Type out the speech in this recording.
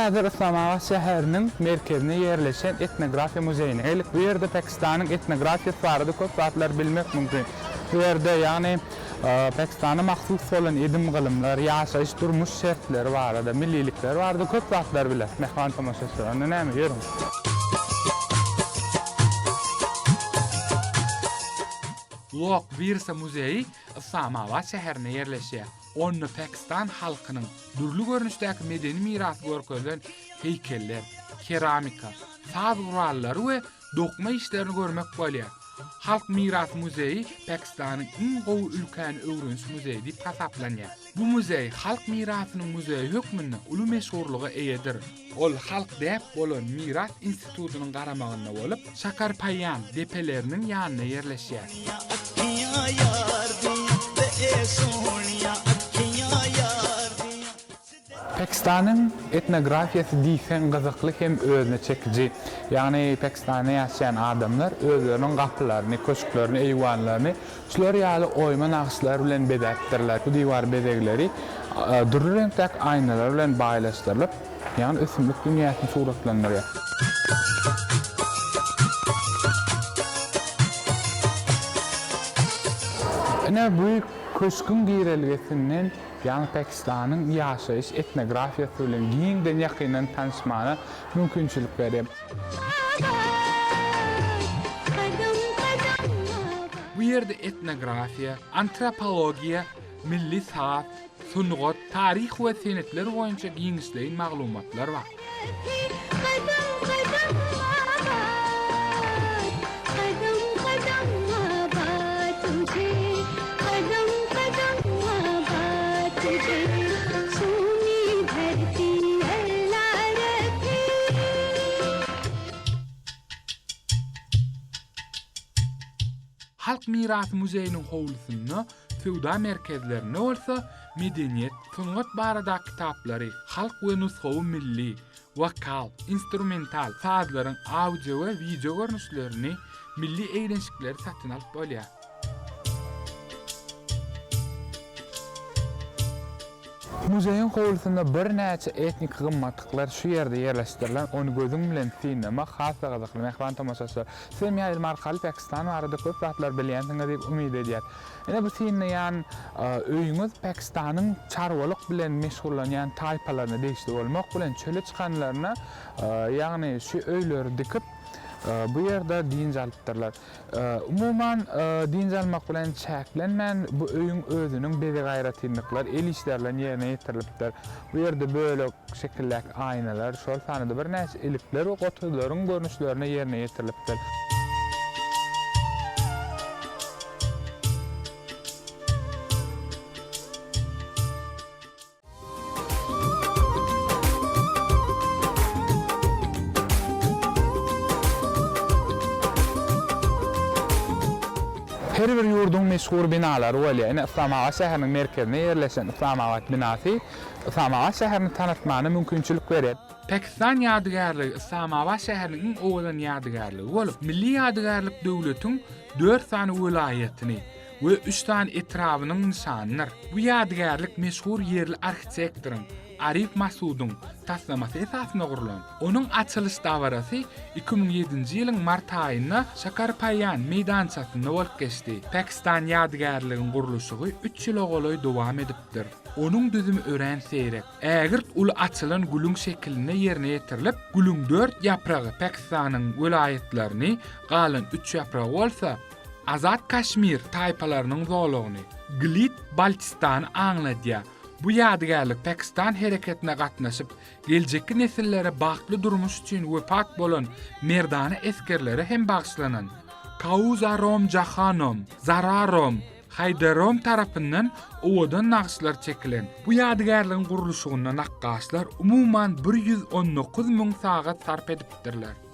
häzir Islamabad şäheriniň merkezine ýerleşen etnografiýa muzeýine gelik. Bu ýerde Pakistanyň etnografiýasy barada köp zatlar bilmek mümkin. Bu ýerde ýagny e, Pakistana mahsus bolan edim gylymlar, ýaşaýyş durmuş şertleri barada, millilikler barada köp zatlar biler. Mehman tamaşaçylar, näme ýerim? Lok Virsa muzeyi Islamabad şäherine ýerleşýär. Onu Pakistan halkynyň dürlü görnüşdäki medeni mirasy görkezlen heykeller, keramika, saz gurallary we dokma işlerini görmek bolýar. Halk Miras Muzeyi Pakistanyň iň gowy ülkän öwrenç muzeyi diýip hasaplanýar. Bu muzey halk mirasynyň muzeyi hökmünde uly meşhurlyga eýedir. Ol halk däp bolan Miras institutynyň garamagynda bolup, Şakarpayan depeleriniň ýanyna ýerleşýär. Pakistan'ın etnografiýasy diýsen gyzykly hem özüne çekici. Ýagny Pakistanda ýaşaýan adamlar özleriniň gapylaryny, köşklerini, eýwanlaryny şular ýaly oýma naqşlar bilen bedätdirler. Bu diýwar bedegleri durly reňkdäki aynalar bilen baýlaşdyrylyp, ýagny ösümlik dünýäsini suratlandyrýar. Ene bu köşkün giýrelgesinden yani Pakistanın ýaşaýyş etnografiýasy bilen giňden ýakynan tanışmana mümkinçilik berýär. Bu ýerde etnografiýa, antropologiýa, milli saat, sunugat, taryh we senetler boýunça giňişleýin maglumatlar bar. Halk mirasy muzeýiniň howlusyny Fewda merkezlerine bolsa, medeniýet, sungat barada kitaplary, halk we nusxawy milli, vokal, instrumental sazlaryň audio we video görnüşlerini, milli eýlenşikleri satyn alyp bolýar. Muzeyin howlusynda bir näçe etnik gymmatyklar şu ýerde ýerleşdirilen, onu gözüň bilen sinema hasa gazakly mehman tamaşaçylar. Sen ýa ilmar kaly Pakistan barada köp zatlar bilýänsiňiz diýip umyd edýär. Ene bu sinne ýan öýüňiz Pakistanyň çarwalyk bilen meşgullanýan taýpalaryna degişli bolmak bilen çöle çykanlaryna ýagny şu öýleri dikip bu yerde dinç alıptırlar. Ee, Umuman e, dinç almak bilen çäklenmän bu öýüň özünün bedi gayratynlyklar el işlerle yerine ýetirilipdir. Bu yerde böyle şekillik aynalar, şol sanyda bir näçe elipler we gotuklaryň görnüşlerine yerine ýetirilipdir. Her bir yurdun meşhur binaları var. Yani Islamağa şehrinin merkezine yerleşen Islamağa binası Islamağa şehrini tanıtmanı mümkinçilik verir. Pakistan yadigarlygy Islamawa şäherliginiň owalan yadigarlygy bolup, milli yadigarlyk döwletiň 4 sany vilayetini we 3 sany etrawynyň nişanynyr. Bu yadigarlyk meşhur yerli arhitektiriň Arif Masudun taslamasy esasında gurulan. Onun açılış dawarasy 2007-nji ýylyň mart aýynda Şakarpayan meýdançasynda bolup geçdi. Pakistan ýadygarlygynyň guruluşy 3 ýyl ogoloy dowam edipdir. Onun düzümü ören seyrek. Ägirt ul açılan gülüň şekline yerine ýetirilip, gülüň 4 ýapragy Pakistanyň welaýetlerini galan 3 ýapragy bolsa, Azad Kaşmir taýpalarynyň zolugyny, Glit Baltistan aňladýar. Bu ýadygärlik Pakistan hereketine gatnaşyp, geljekki nesillere bagtly durmuş üçin wepat bolan merdana eskerlere hem bagşlanan Kauzarom Jahanom, Zararom, Haydarom tarapından owadan naqşlar çekilen. Bu ýadygärligiň guruluşyna naqşlar umuman 119 000 sagat sarp edipdirler.